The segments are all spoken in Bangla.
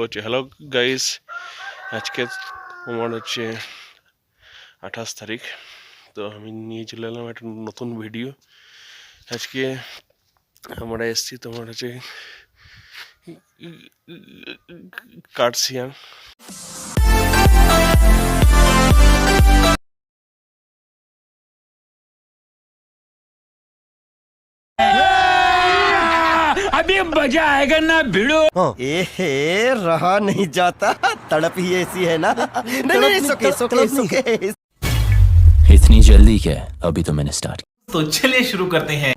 হচ্ছে হ্যালো গাইস আজকে তোমার হচ্ছে আঠাশ তারিখ। তো আমি নিয়ে চলে এলাম একটা নতুন ভিডিও আজকে আমরা এসছি তোমার হচ্ছে কার্সিয়াং। मजा आएगा ना भिड़ो एहे रहा नहीं जाता तड़प ही ऐसी है ना नहीं नहीं सुके सुके सुके इतनी जल्दी क्या अभी तो मैंने स्टार्ट तो चलिए शुरू करते हैं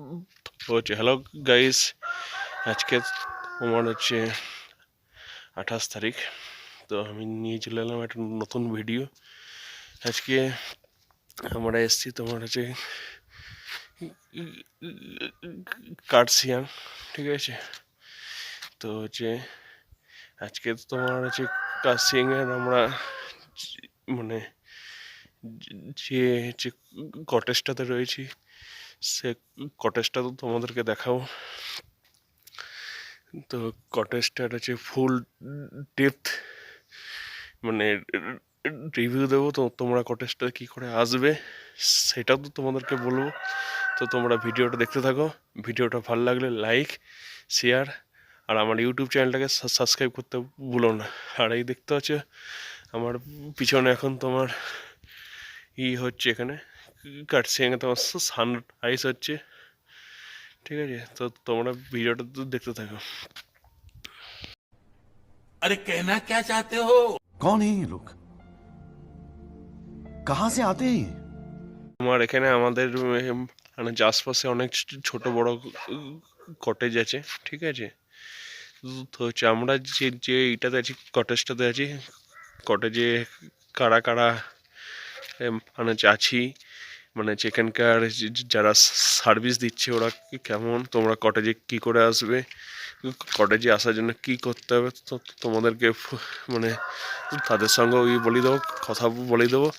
হচ্ছে হ্যালো গাইস আজকে তোমার হচ্ছে আঠাশ তারিখ তো আমি নিয়ে চলে এলাম একটা নতুন ভিডিও আজকে আমরা এসছি তোমার হচ্ছে কার্সিয়াং ঠিক আছে তো হচ্ছে আজকে তো তোমার হচ্ছে কার্সিয়াংয়ের আমরা মানে যে যে কটেজটাতে রয়েছি, সে কটেজটা তো তোমাদেরকে দেখাবো। তো কটেজটার হচ্ছে ফুল ডেপথ মানে রিভিউ দেবো, তো তোমরা কটেজটা কী করে আসবে সেটাও তো তোমাদেরকে বলব। তো তোমরা ভিডিওটা দেখতে থাকো, ভিডিওটা ভালো লাগলে লাইক শেয়ার আর আমার ইউটিউব চ্যানেলটাকে সাবস্ক্রাইব করতে ভুলো না। আর এই দেখতে হচ্ছে আমার পিছনে এখন তোমার ই হচ্ছে এখানে কাটছে এখানে তোমার সানরাইজ হচ্ছে। ঠিক আছে? তো তোমরা ভিডিওটা তো দেখতে থাকো। আরে কেনা কে চাতে হো? কোন এই লোক? কাহা সে আতে আমার এখানে আমাদের মানে আশপাশে অনেক ছোট বড় কটেজ আছে। ঠিক আছে? হচ্ছে আমরা যে যে এইটাতে আছি, কটেজটাতে আছি, কটেজে কারা কারা মানে আছি মানে যে- যারা সার্ভিস দিচ্ছে ওরা কেমন, তোমরা কটেজে কি করে আসবে, কটেজে আসার জন্য কি করতে হবে, তো তোমাদেরকে মানে তাদের সঙ্গে ওই বলে দেবো, কথা বলে দেবো,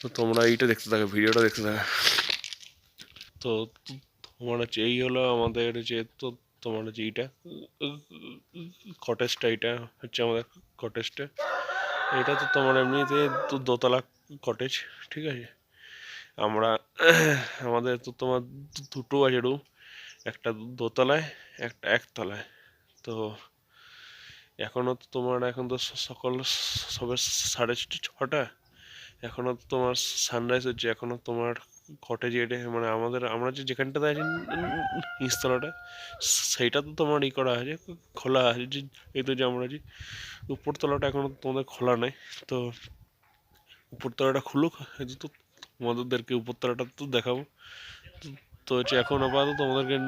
তো তোমরা এইটা দেখতে থাকো, ভিডিওটা দেখতে থাকো। তো- তোমার হচ্ছে এই হলো আমাদের যে, তো তোমার হচ্ছে এইটা কটেজটা এটা হচ্ছে আমাদের কটেজটা এটা তো তোমার এমনিতে তো দোতলা কটেজ ঠিক আছে? আমরা, আমাদের তো তোমার দুটো আছে রুম একটা দোতলায়, একটা একতলায়। তো এখনও তো তোমার, এখন তো সকল সবে সাড়ে ছটা এখনও তো তোমার সানরাইজ হচ্ছে এখনও তোমার কটেজ এটা মানে আমাদের, আমরা যে যেখানটাতে আছি নিচতলাটা সেইটা তো তোমার ই করা আছে খোলা আছে, যে এই তো যে আমরা যে উপরতলাটা এখনও তোমাদের খোলা নাই, তো উপরতলাটা খুলুক তো তোমাদেরকে উপরতলাটা তো দেখাবো, তো- তো হচ্ছে এখন আপাতত তোমাদেরকে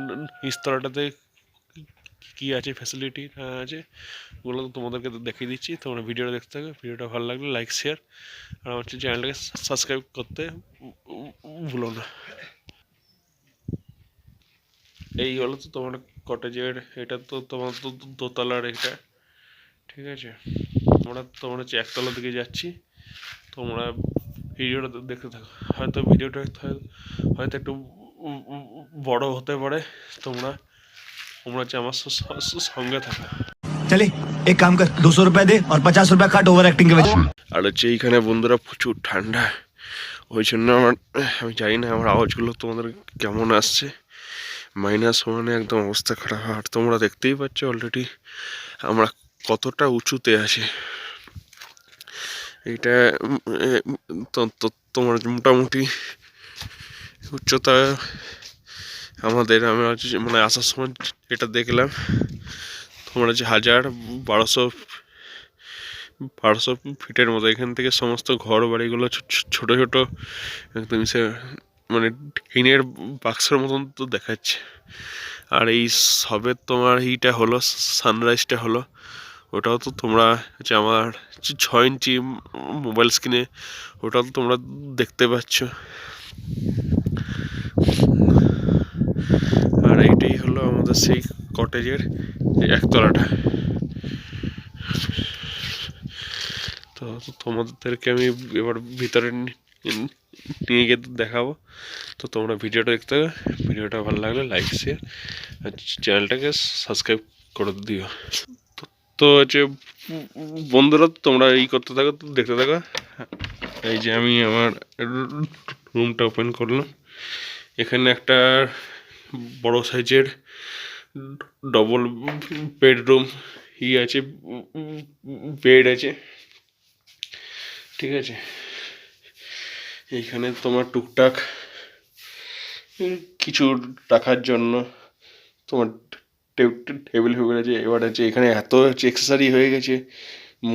নিচতলাটাতে কী আছে ফ্যাসিলিটি আছে। ওগুলো তো তোমাদেরকে দেখিয়ে দিচ্ছি। তোমরা ভিডিওটা দেখতে থাকো। ভিডিওটা ভালো লাগলে লাইক শেয়ার আর আমার চ্যানেলটাকে সাবস্ক্রাইব করতে ভুলো না। এই হলো তো তোমার কটেজের এটা তো তোমার তো দোতলার এটা। ঠিক আছে? আমরা তোমার হচ্ছে একতলার দিকে যাচ্ছি। তোমরা ভিডিওটা দেখতে থাকো। হয়তো ভিডিওটা হয়তো- একটু বড় হতে পারে। তোমরা তোমরা হচ্ছে আমার সঙ্গে থাকা চলে এক কাম কর দুশো রুপিয়া দে আর পঞ্চাশ রুপিয়া কাট ওভার অ্যাক্টিং আর হচ্ছে এইখানে বন্ধুরা প্রচুর ঠান্ডা ওই জন্য আমার আমি জানি না আমার আওয়াজগুলো তোমাদের কেমন আসছে মাইনাস ওয়ানে একদম অবস্থা খারাপ আর তোমরা দেখতেই পাচ্ছ অলরেডি আমরা কতটা উঁচুতে আছি এটা তো তোমার মোটামুটি উচ্চতা আমাদের, আমরা মানে আসার সময় এটা দেখলাম, তোমার হচ্ছে হাজার বারোশো বারোশো ফিটের মতো এখান থেকে সমস্ত ঘর বাড়িগুলো ছো- ছো- ছোট ছোট একদম সে মানে টিনের বাক্সের মতন তো দেখাচ্ছে। আর এই সবে তোমার ইটা হলো, সানরাইজটা হলো, ওটাও তো তোমরা হচ্ছে আমার ছয় ইঞ্চি মোবাইল স্ক্রিনে, ওটাও তো তোমরা দেখতে পাচ্ছ। আর এইটাই হলো আমাদের সেই কটেজের একতলাটা। তো তোমাদেরকে আমি এবার ভিতরে নিয়ে গিয়ে দেখাবো। তো তোমরা ভিডিওটা দেখতে ভিডিওটা ভালো লাগলে লাইক শেয়ার আর চ্যানেলটাকে সাবস্ক্রাইব করে দিও। তো তো হচ্ছে বন্ধুরা, তোমরা এই করতে থাকো তো দেখতে থাকো। এই যে আমি আমার রুমটা ওপেন করলাম। এখানে একটা বড় সাইজের ডবল বেডরুম ই আছে বেড আছে। ঠিক আছে? এইখানে তোমার টুকটাক কিছু রাখার জন্য তোমার টেবিল ফেবিল আছে, এবার আছে, এখানে এত এক্সেসারি হয়ে গেছে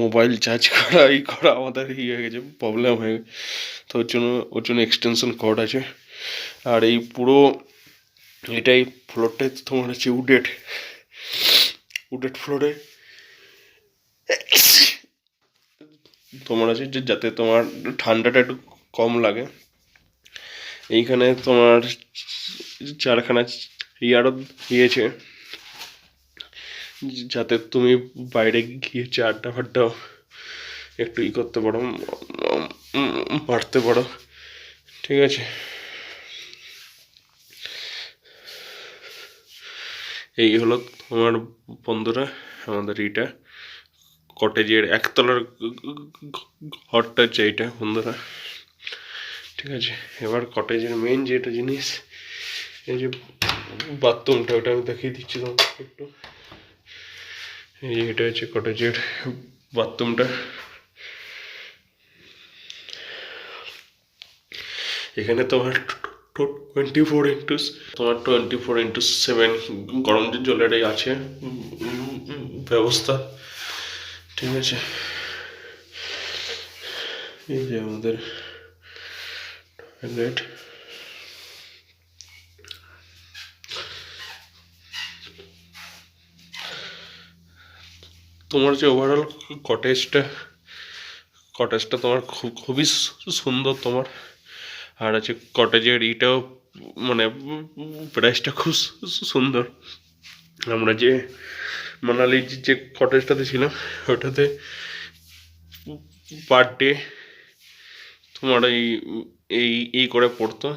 মোবাইল চার্জ করা এই করা আমাদের ই হয়ে গেছে প্রবলেম হয়ে তো ওর জন্য ওর জন্য এক্সটেনশন কর্ড আছে। আর এই পুরো এটাই ফ্লোরটাই তোমার হচ্ছে উডেড উডেড ফ্লোরে তোমার আছে যে যাতে তোমার ঠান্ডাটা একটু কম লাগে। এইখানে তোমার চারখানা ইয়ারও দিয়েছে। যাতে তুমি বাইরে গিয়ে হচ্ছে আড্ডা ফাড্ডাও একটু ই করতে পারো মারতে পারো। ঠিক আছে? এই হলো তোমার বন্ধুরা, আমাদের এটা কটেজের একতলার ঘরটা হচ্ছে এইটা, বন্ধুরা। ঠিক আছে, এবার কটেজের মেন যেটা জিনিস, এই যে বাথরুমটা, ওটা আমি দেখিয়ে দিচ্ছি তোমাকে একটু। এই যে এটা হচ্ছে কটেজের বাথরুমটা। এখানে তোমার তোমার গরম আছে ব্যবস্থা। ঠিক আছে। এই যে আমাদের টয়লেট তোমার যে ওভারঅল কটেজটা কটেজটা তোমার খুব, খুবই সুন্দর তোমার। আর আছে কটেজের ইটাও মানে প্রাইসটা খুব সুন্দর। আমরা যে মানালি যে কটেজটাতে ছিলাম, ওটাতে পার ডে তোমার এই এই এই করে পড়তো,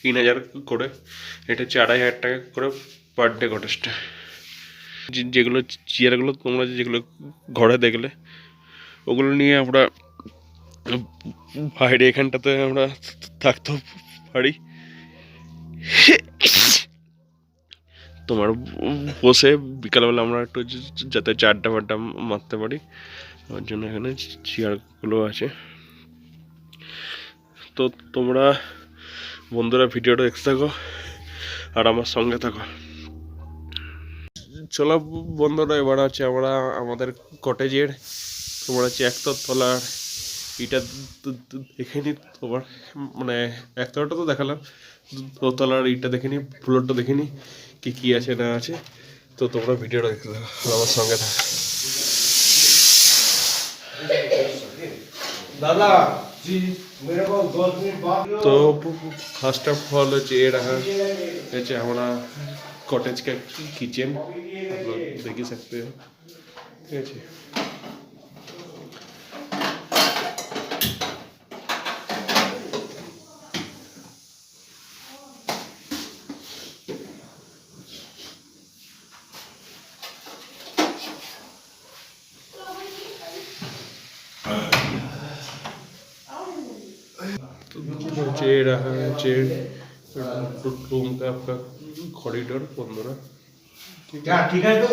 তিন হাজার করে। এটা হচ্ছে আড়াই হাজার টাকা করে পার ডে কটেজটা যেগুলো চেয়ারগুলো তোমরা যেগুলো ঘরে দেখলে, ওগুলো নিয়ে আমরা বাইরে এখানটাতে আমরা থাকতেও পারি। তোমার বসে বিকালবেলা আমরা একটু যাতে চারটা ফাড্ডা মারতে পারি ওর জন্য এখানে চেয়ারগুলো আছে। তো তোমরা বন্ধুরা ভিডিওটা দেখতে থাকো আর আমার সঙ্গে থাকো। চলো বন্ধুরা, এবার আছে আমরা আমাদের কটেজের তোমার হচ্ছে একটা তলার এটা দেখে নি তোমার মানে একতলাটা তো দেখালাম দোতলার ইটা দেখে নি ফ্লোরটা দেখে নি কি কি আছে না আছে তো তোমরা ভিডিওটা দেখতে থাকো আর আমার সঙ্গে থাকো তো ফার্স্ট অফ অল হচ্ছে এ रहा হচ্ছে हमारा कॉटेज का किचन आप लोग देख ही सकते हो ঠিক আছে रहा है रूम का आपका कॉरिडोर बंदरा क्या ठीक है तो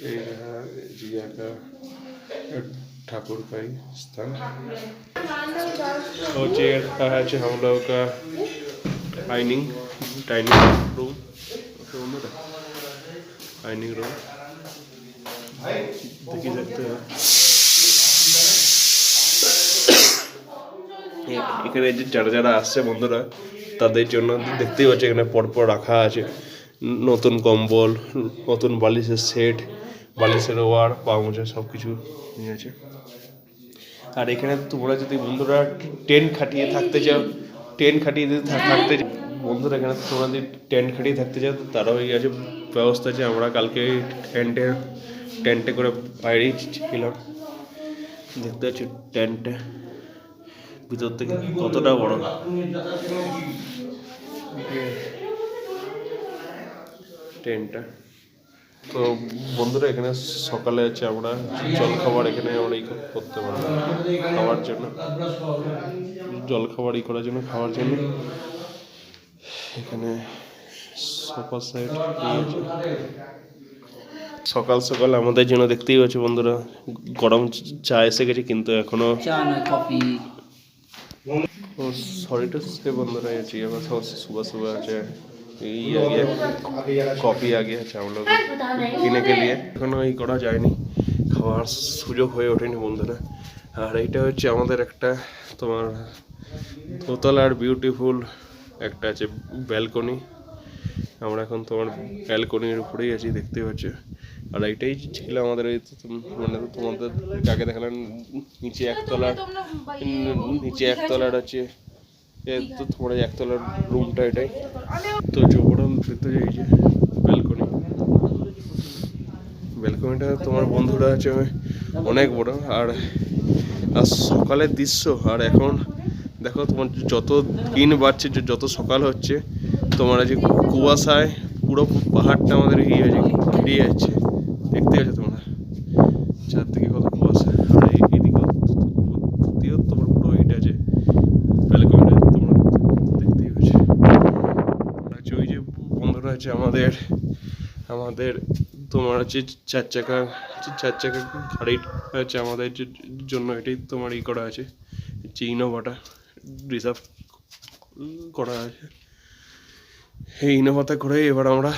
ये रहा जिया का ठाकुर का ही स्थान और चेयर का है जो हम लोग का dining dining room dining room देखिए सकते हो এখানে যে যারা যারা আসছে বন্ধুরা, তাদের জন্য দেখতেই পাচ্ছি এখানে পরপর রাখা আছে। নতুন কম্বল, নতুন বালিশের সেট, বালিশের ওয়ার পা মোজা সব কিছু নিয়ে আছে। আর এখানে তোমরা যদি বন্ধুরা টেন্ট খাটিয়ে থাকতে চাও, টেন্ট খাটিয়ে যদি থাকতে বন্ধুরা এখানে তোমরা যদি টেন্ট খাটিয়ে থাকতে চাও তো তারাও এই আছে, ব্যবস্থা আছে। আমরা কালকে টেন্টে টেন্টে করে বাইরেই ছিলাম। দেখতে পাচ্ছি টেন্টে। ভিতর থেকে কতটা বড় ট্রেনটা তো বন্ধুরা এখানে সকালে আছে আমরা জল খাবার এখানে আমরা ই করতে পারব খাওয়ার জন্য। জল খাবার ই করার জন্য খাওয়ার জন্য। এখানে সোফা সেট সকাল সকাল আমাদের জন্য দেখতেই পাচ্ছ বন্ধুরা গরম চা এসে গেছে কিন্তু এখনও চা না কফি। सॉरी टू से बंदर है चाहिए बस और सुबह सुबह আছে এই आ गया কফি आ गया আছে हम लोग কিনে के लिए এখনো এই করা যায়নি খাওয়ার সুযোগ হয়ে ওঠেনি বন্ধুরা আর এইটা হচ্ছে আমাদের একটা তোমার দোতলার বিউটিফুল একটা আছে ব্যালকনি আমরা এখন তোমার ব্যালকনির উপরেই আছি দেখতে পাচ্ছ আর এইটাই ছিল আমাদের এই মানে তোমাদের আগে দেখালাম? নিচে একতলার নিচে একতলার আছে তো তোমার এই একতলার রুমটা এটাই। তো জবরম দেখতে যাই যে ব্যালকনি ব্যালকনিটা তোমার বন্ধুরা আছে, অনেক বড়। আর আর সকালের দৃশ্য, আর এখন দেখো তোমার যত দিন বাড়ছে যত সকাল হচ্ছে, তোমার আজ কুয়াশায় পুরো পাহাড়টা আমাদের ইয়ে হয়েছে ঘিরে যাচ্ছে দেখতে পাচ্ছ তোমরা চারদিকে কত কুয়াশা আর এই- এইদিকে দিকেও তোমার পুরো এইটা আছে ব্যালকনিটা তোমরা দেখতেই পাচ্ছ আর হচ্ছে ওই যে আছে আমাদের আমাদের তোমার হচ্ছে চার চাকা চার চাকা গাড়ি আছে আমাদের জন্য এটাই তোমার ই করা আছে যে ইনোভাটা রিজার্ভ করা আছে। এই ইনোভাতে করে এবার আমরা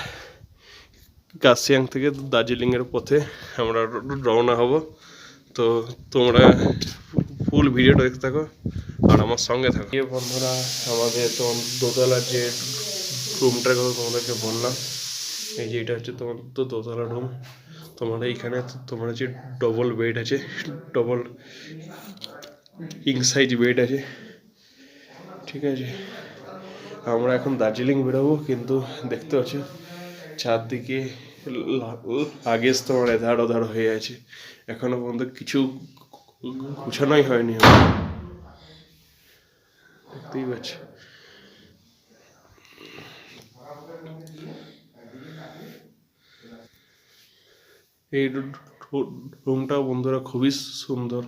কাশিয়াং থেকে দার্জিলিংয়ের পথে আমরা রওনা হব। তো তোমরা ফুল ভিডিওটা দেখতে থাকো আর আমার সঙ্গে থাকো। বন্ধুরা, আমাদের তোমার দোতলার যে রুমটার কথা তোমাদেরকে বললাম। এই যে এটা হচ্ছে তোমার তো দোতলা রুম তোমার এইখানে তোমার হচ্ছে ডবল বেড আছে ডবল কিং সাইজ বেড আছে। ঠিক আছে? আমরা এখন দার্জিলিং বেরোবো, কিন্তু দেখতে পাচ্ছি চারদিকে আগেজ তোমার এধার ওধার হয়ে আছে। এখনও পর্যন্ত কিছু গুছানোই হয়নি। দেখতেই পাচ্ছি? এই রুমটা বন্ধুরা খুবই সুন্দর।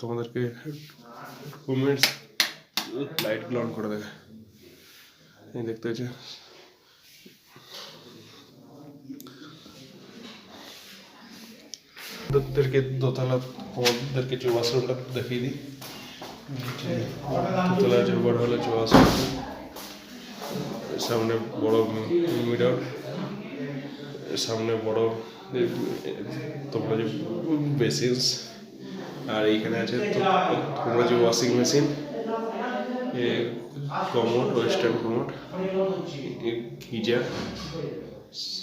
তোমাদেরকে রুমের লাইটগুলো অন করে দেবে এই দেখতে পাচ্ছ? তোদেরকে দোতলা তোমাদেরকে যে ওয়াশরুমটা দেখিয়ে দিই। দোতলা যে বড় হলো যে ওয়াশরুম। সামনে বড় মিরর। সামনে বড় তোমরা যে বেসিনস আর এইখানে আছে তোমরা যে washing machine commode western commode geyser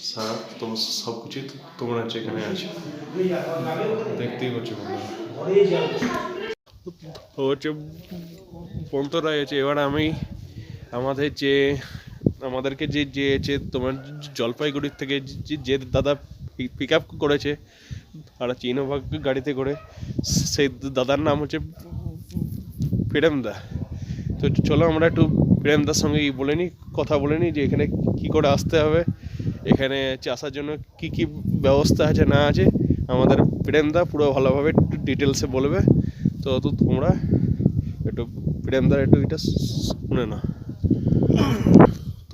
Surf তো সব কিছুই তোমার আছে এখানে আছে। দেখতেই পাচ্ছ হচ্ছে বন্ধুরা আছে এবার আমি আমাদের যে আমাদেরকে যে যে তোমার জলপাইগুড়ির থেকে যে- দাদা পিক আপ করেছে, আর চিনোভাগ গাড়িতে করে, সেই দাদার নাম হচ্ছে প্রেমদা। তো চলো আমরা একটু প্রেমদার সঙ্গে বলে নিই, কথা বলে নিই যে এখানে কি করে আসতে হবে, এখানে আসার জন্য কি কি ব্যবস্থা আছে না আছে। আমাদের প্রেমদা পুরো ভালোভাবে ডিটেলসে বলবে। তো তো তোমরা একটু প্রেমদার একটু এটা শুনে না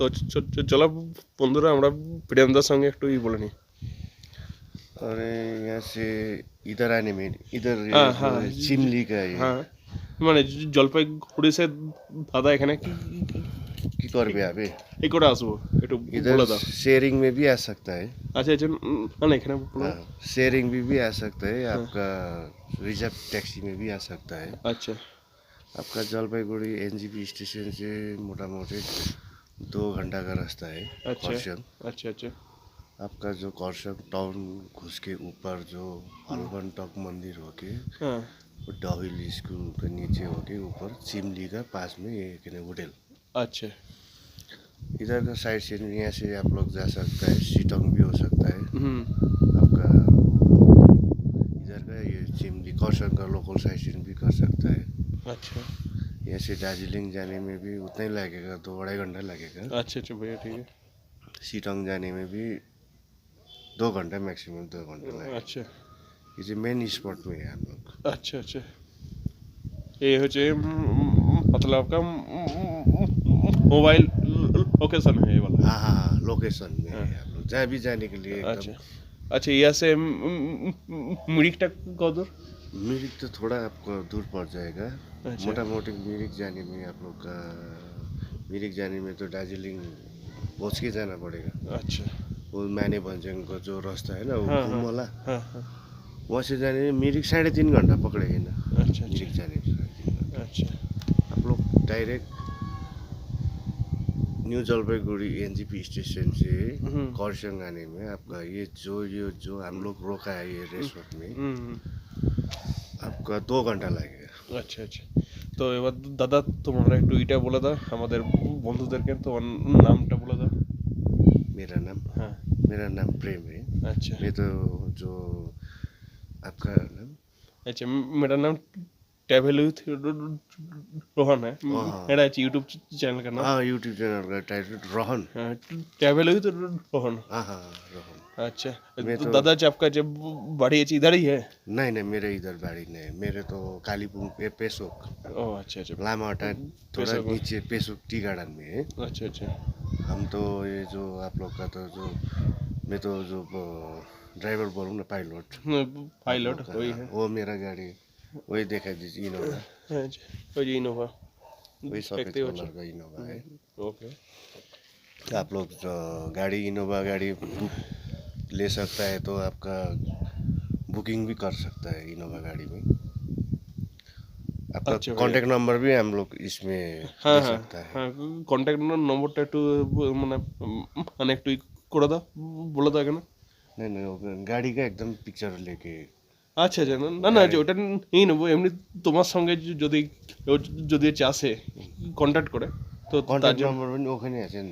তো চ- চ- চলো বন্ধুরা আমরা প্রেমদার সঙ্গে একটু ই বলে নিই अरे यहाँ से इधर आने में इधर हाँ, हाँ, चिमली का ये হ্যাঁ মানে জলপাইগুড়ি সে দাদা এখানে কি की करबे अबे এই করে আসবো একটু इधर বলে দাও शेयरिंग में भी आ सकता है আচ্ছা আচ্ছা উম, না না এখানে বলো। हाँ, शेयरिंग भी भी आ सकता है आपका रिजर्व टैक्सी में भी आ सकता है আচ্ছা आपका जलपाईगुड़ी एनजीपी स्टेशन से मोटा मोटी दो घंटा का रास्ता है अच्छा। करसंग अच्छा अच्छा। आपका जो करसंग टाउन घुस के ऊपर जो हनुमान टॉक मंदिर होके हाँ। वो डॉहिल स्कूल के नीचे होके ऊपर चिमली का पास में ये एक होटल अच्छा। इधर का साइड सीन यहाँ से आप लोग जा सकता है सीटोंग भी हो सकता है। आपका इधर का ये चिमली कौशल का लोकल साइड सीन भी कर सकता है। अच्छा। यहाँ से दार्जिलिंग जाने में भी उतना ही लगेगा दो अढ़ाई घंटा लगेगा। अच्छा अच्छा भैया ठीक है। सिटोङ जाने में भी दो घंटा मैक्सिमम दो घंटा लगेगा। अच्छा। ये जो मेन स्पॉट में है हम लोग। अच्छा अच्छा। ये हो चाहिए मतलब आपका मोबाइल लोकेशन है ये वाला। हाँ हाँ, हाँ लोकेशन में है हाँ। जहाँ भी जाने के लिए अच्छा। अच्छा यहाँ से मिरिक तक कौदूर मिरिक तो थोड़ा आपको दूर पड़ जाएगा। अच्छा। मोटा मोटी मिरिक जाने में आप लोग का मिरिक जाने में तो दार्जिलिंग पहुँच के जाना पड़ेगा। अच्छा। वो मैने भञ्ज्याङ को जो रास्ता है ना वो हाँ, घुम हाँ। वाला हाँ हाँ। वहाँ से जाने में मिरिक साढ़े तीन घंटा पकड़ेगा ना। अच्छा मिरिक अच्छा जाने में अच्छा। आप लोग direct new Jalpaiguri NJP station से हम्म। खरसाङ आने में आपका ये जो ये जो हम लोग रोका है ये रेस्टोरेंट में হুম आपका दो घंटा लगेगा আচ্ছা আচ্ছা তো এবার দাদা তোমরা একটু এটা বলে দাও আমাদের বন্ধুদেরকে তোমার নামটা বলে দাও मेरा नाम হ্যাঁ मेरा नाम प्रेम है আচ্ছা मैं तो जो आपका नाम अच्छा मेरा नाम ट्रैवल विथ रोहन है हाँ। मेरा यूट्यूब चैनल का नाम हाँ यूट्यूब चैनल का title Rohan travel with Rohan हाँ हाँ रोहन अच्छा। तो दादा जी आपका जब बाड़ी है इधर ही है? नहीं नहीं मेरे इधर बाड़ी नहीं मेरे तो कालीपुंग पे पेसोक ओ अच्छा अच्छा। लामाहट्टा थोड़ा नीचे पेसोक टी गार्डन में है। अच्छा अच्छा। हम तो ये जो आप लोग का तो जो मैं तो जो ड्राइवर बोलूँ ना पायलट। पायलट वही है। वो मेरा गाड़ी वही देखा दीजिए इनोवा। अच्छा इनोवा। वही सफ़ेद कलर का इनोवा है। ओके। तो आप लोग गाड़ी इनोवा गाड़ी बुक ले सकता है तो आपका बुकिंग भी कर सकता है इनोवा गाड़ी में आपका अच्छा भैया। कांटेक्ट नंबर भी हम लोग इसमें হ্যাঁ दे হ্যাঁ सकता है হ্যাঁ কন্ট্যাক্ট নম্বরটা একটু মানে মানে একটু ই করে দাও বলে দাও কেন नहीं नहीं वो गाड़ी का एकदम पिक्चर लेके আচ্ছা আচ্ছা না- না না যে ওটা নিয়ে নেবো এমনি তোমার সঙ্গে য- যদি কেউ যদি চাষে কন্ট্যাক্ট করে তো নম্বর আছেন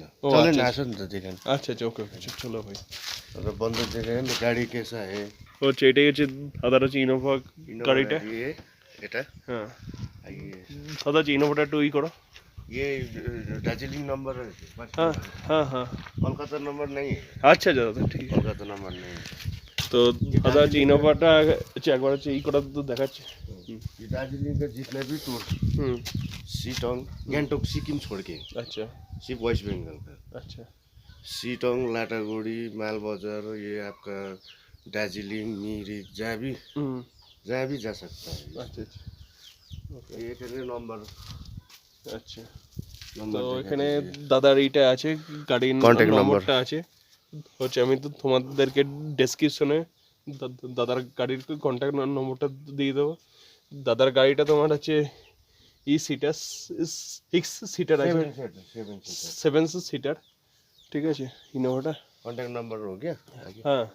আচ্ছা, আচ্ছা, আচ্ছা চলো ভাই। গাড়ি হচ্ছে এটাই হচ্ছে সাদা ইনোভা এটা? হ্যাঁ। সাদা হচ্ছে ইনোভাটা ই করো। হ্যাঁ, হ্যাঁ, হ্যাঁ। নেই? আচ্ছা, আচ্ছা দাদা ঠিক নেই। তো ইনোভাটা ই করা তো দেখাচ্ছে। ये दार्जिलिङ का जितना भी टुर হুম सिटोङ गान्तोक सिक्किम छोड के আচ্ছা सिर्फ वेस्ट बंगाल का আচ্ছা सिटोङ लाटागुडी मालबजार ये आपका दार्जिलिङ मिरिक जहाँ भी হুম जहाँ भी जा सकता है আচ্ছা আচ্ছা ये कहते नम्बर আচ্ছা नम्बर তো देखा এখানে दीजिए। দাদার এইটা আছে গাড়ির Contact number. নম্বরটা আছে হচ্ছে আমি তো তোমাদেরকে ডেসক্রিপশনে দাদার গাড়ির কন্ট্যাক্ট নম্বরটা দিয়ে দেবো দাদার গাড়িটা তোমার হচ্ছে ই সিটার সিক্স সিটার আছে। সেভেন সিটার ঠিক আছে ইনোভাটা কন্ট্যাক্ট নাম্বার ওকে হ্যাঁ?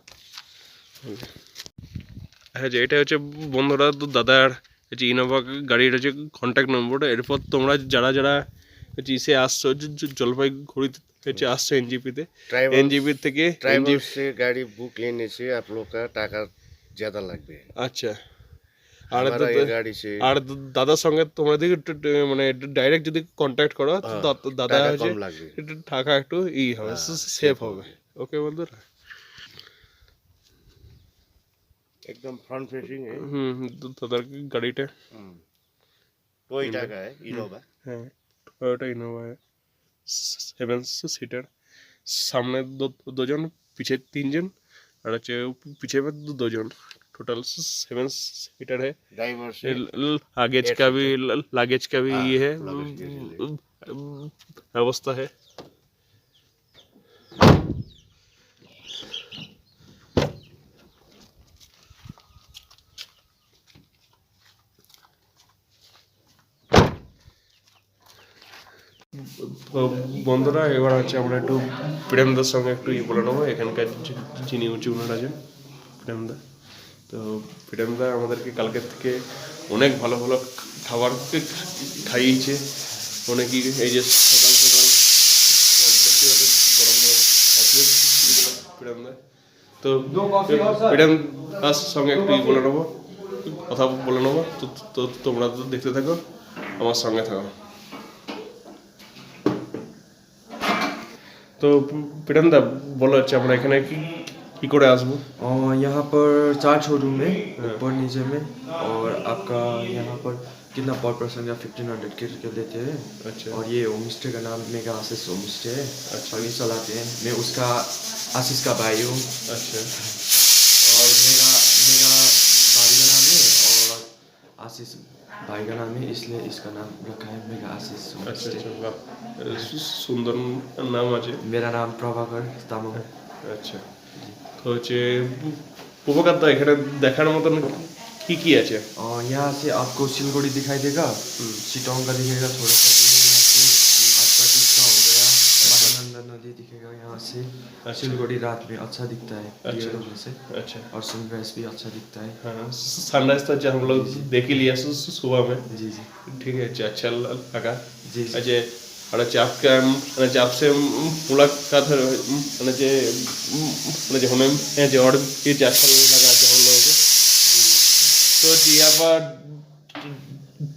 হ্যাঁ। যে এটা হচ্ছে বন্ধুরা তো দাদার হচ্ছে ইনোভা গাড়ির হচ্ছে কন্ট্যাক্ট নম্বর এরপর তোমরা যারা যারা হচ্ছে ইসে আসছো জলপাইগুড়িতে হচ্ছে আসছো এনজিপিতে এনজিপি থেকে গাড়ি বুক এনেছে আপনার টাকা জাদা লাগবে। আচ্ছা। আর আর দাদার সঙ্গে তোমরা যদি মানে ডাইরেক্ট যদি কন্ট্যাক্ট করো দাদা থাকা একটু ই হবে সেফ হবে। ওকে বন্ধুরা? একদম ফ্রন্ট ফেসিং হুম দাদার গাড়িটা? হুম। টয়োটা কা ইনোভা হ্যাঁ টয়োটা ইনোভা সেভেন সিটার সামনে দুজন পিছে তিনজন আর হচ্ছে পিছে দুজন। टोटल सेवन सीटर है ड्राइवर से लगेज eight का भी लगेज का भी हाँ, ये है luggage के लिए। व्यवस्था है তো বন্ধুরা এবার হচ্ছে আমরা একটু প্রেমদার সঙ্গে একটু ইয়ে বলে নেবো এখানকার যে- যিনি উঁচু ওনার আছেন প্রেমদা তো প্রেমদা আমাদেরকে কালকের থেকে অনেক ভালো ভালো খাবার খাইয়েছে। অনেকই এই যে সকাল সকাল গরম গরম তো প্রেম দাস সঙ্গে একটু বলে নেব, কথা বলে নেব। তো তোমরা তো দেখতে থাকো, আমার সঙ্গে থাকো। তো পিটানদা বলো হচ্ছে আমরা এখানে কি কি করে আসবো और यहाँ पर चार शोरूम है ऊपर नीचे में और आपका यहाँ पर कितना पर पर्सन का फिफ्टीन हंड्रेड के के लेते हैं अच्छा। और ये होम स्टे का नाम मेगा आशीष होम स्टे है अच्छा ये चलाते हैं मैं उसका आशीष का भाई हूँ আচ্ছা और मेरा मेरा भाभी का नाम है और आशीष भाई का नाम है इसलिए इसका नाम रखा है मेगा आशीष होम আচ্ছা स्टे আচ্ছা বাহ সু- সুন্দর নাম আছে मेरा नाम प्रभाकर तामाङ আচ্ছা তো হচ্ছে উপকার তো এখানে দেখার মতন কি কি আছে और यहाँ से आपको सिलगुड़ी दिखाई देगा चिटोंग का दिखेगा थोड़ा सा दूर यहाँ से आपका टिस्का हो गया महानंदा नदी दिखेगा यहाँ से सिलगुड़ी रात में अच्छा दिखता है पेड़ों में से अच्छा और सनराइज भी अच्छा दिखता है हाँ सनराइज तो अच्छा हम लोग देख ही लिया सु- सु- सुबह में जी जी ठीक है अच्छा अच्छा ल- लगा जी जी अच्छा അവിടെ ചാപ്ക અને মানে મુલાકાત અને જે અને যে હમે જોડ એ ચાપલ લગાતે હમ લોગ তো জিয়াবার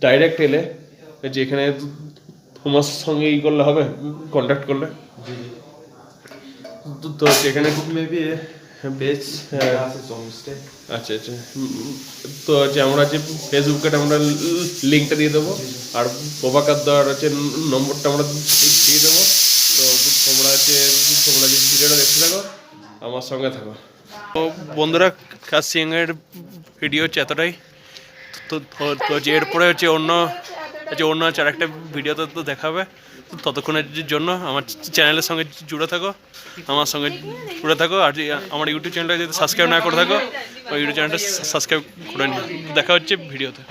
ডাইরেক্ট এলে যেখানে তোমার সঙ্গে ই করলে হবে কন্ট্যাক্ট করলে। তো সেখানে মেবি হ্যাঁ, পেজ হ্যাঁ। আচ্ছা আচ্ছা। তো যে আমরা যে ফেসবুকে আমরা লিঙ্কটা দিয়ে দেবো আর প্রভাকার দেওয়ার হচ্ছে নম্বরটা আমরা দিয়ে দেবো। তো তোমরা হচ্ছে তোমরা যে ভিডিওটা দেখতে থাকো আমার সঙ্গে থাকো। তো বন্ধুরা খাসিংয়ের ভিডিও হচ্ছে এতটাই। তো তো যে এরপরে হচ্ছে অন্য হচ্ছে অন্য হচ্ছে আরেকটা ভিডিওতে তো দেখাবে। ততক্ষণের জন্য আমার চ্যানেলের সঙ্গে জুড়ে থাকো, আমার সঙ্গে জুড়ে থাকো, আর আমার ইউটিউব চ্যানেলটা যদি সাবস্ক্রাইব না করে থাকো, ওই ইউটিউব চ্যানেলটা সাবস্ক্রাইব করে দেখা হচ্ছে ভিডিওতে।